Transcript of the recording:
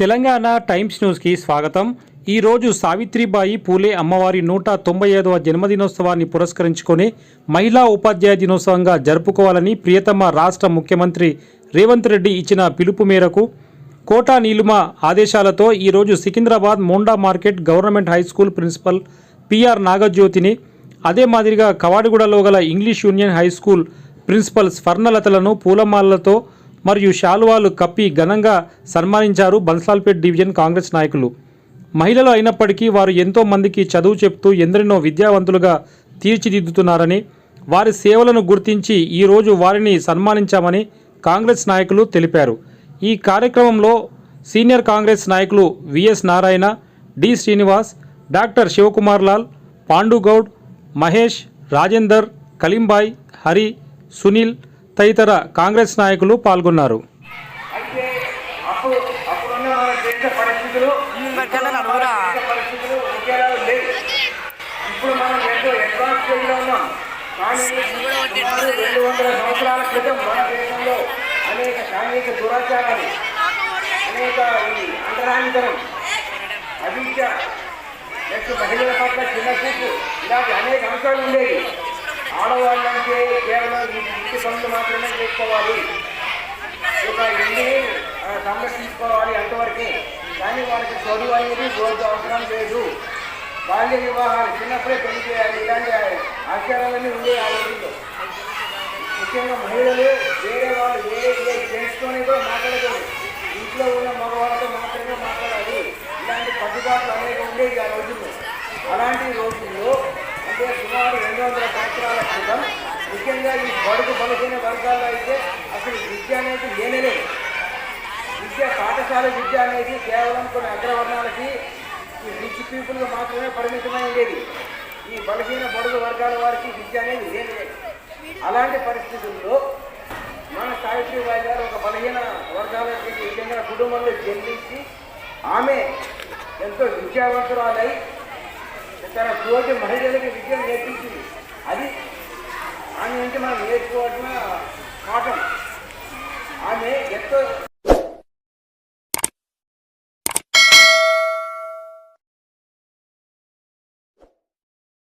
Telangana times న్యూస్కి స్వాగతం. ఈరోజు సావిత్రిబాయి పూలే అమ్మవారి నూట తొంభై ఐదవ జన్మదినోత్సవాన్ని పురస్కరించుకొని మహిళా ఉపాధ్యాయ దినోత్సవంగా జరుపుకోవాలని ప్రియతమ రాష్ట్ర ముఖ్యమంత్రి రేవంత్ రెడ్డి ఇచ్చిన పిలుపు మేరకు కోటా నీలుమ ఆదేశాలతో ఈరోజు Secunderabad Monda market government high school principal PR నాగజ్యోతిని అదే మాదిరిగా కవాడిగూడలో గల English union high school principal స్వర్ణలతలను పూలమాలలతో మరియు శాలువాలు కప్పి ఘనంగా సన్మానించారు బన్సాల్పేట్ డివిజన్ కాంగ్రెస్ నాయకులు. మహిళలు అయినప్పటికీ వారు ఎంతో మందికి చదువు చెప్తూ ఎందరినో విద్యావంతులుగా తీర్చిదిద్దుతున్నారని వారి సేవలను గుర్తించి ఈరోజు వారిని సన్మానించామని కాంగ్రెస్ నాయకులు తెలిపారు. ఈ కార్యక్రమంలో సీనియర్ కాంగ్రెస్ నాయకులు VS Narayana D Srinivas doctor Shivakumar Lal Pandugoud Mahesh Rajender Kalimbhai Hari Sunil తదితర కాంగ్రెస్ నాయకులు పాల్గొన్నారు. అనేక సాంఘిక దురాచారాలు అనేక ఈ అంటరానితనం అవిద్య నెక్స్ట్ మహిళల పట్ల చిన్న చూపు ఇలాంటి అనేక అంశాలు ఉండేవి. ఆడవాళ్ళంటే కేవలం ఇంటి పనులు మాత్రమే చేసుకోవాలి. ఒక ఇల్లు ఆ, సంరక్షించుకోవాలి అంతవరకే. కానీ వాళ్ళకి చదువు అనేది రోజు అవసరం లేదు. బాల్య వివాహాలు చిన్నప్పుడే పెళ్ళి చేయాలి. ఇలాంటి ఆచారాలన్నీ ఉండే ఆ రోజుల్లో. ముఖ్యంగా మహిళలు వేరే వాళ్ళు వేరే వేరే కూడా మాట్లాడకూడదు. ఇంట్లో ఉన్న మగవాళ్ళతో మాత్రమే మాట్లాడాలి. ఇలాంటి కట్టుబాట్లు అనేక ఉండేవి ఆ రోజుల్లో. అలాంటి రోజుల్లో అంటే సుమారు రెండు వందల సంవత్సరాల ముఖ్యంగా ఈ బడుగు బలహీన వర్గాల్లో అయితే అసలు విద్య అనేది లేనేలేదు విద్య పాఠశాల విద్య అనేది కేవలం కొన్ని అగ్రవర్ణాలకి ఈ రిచ్ పీపుల్కి మాత్రమే పరిమితమై ఉండేది. ఈ బలహీన బడుగు వర్గాల వారికి విద్య అనేది లేనేలేదు అలాంటి పరిస్థితుల్లో మన సావిత్రిబాయి గారు ఒక బలహీన వర్గాలకి చెందిన కుటుంబంలో జన్మించి ఆమె ఎంతో విద్యావంతురాలై తన తోటి మహిళలకి విద్యను నేర్పించింది. అది నుంచి మనం నేర్చుకోవాల్సిన పాఠం ఆమె ఎంతో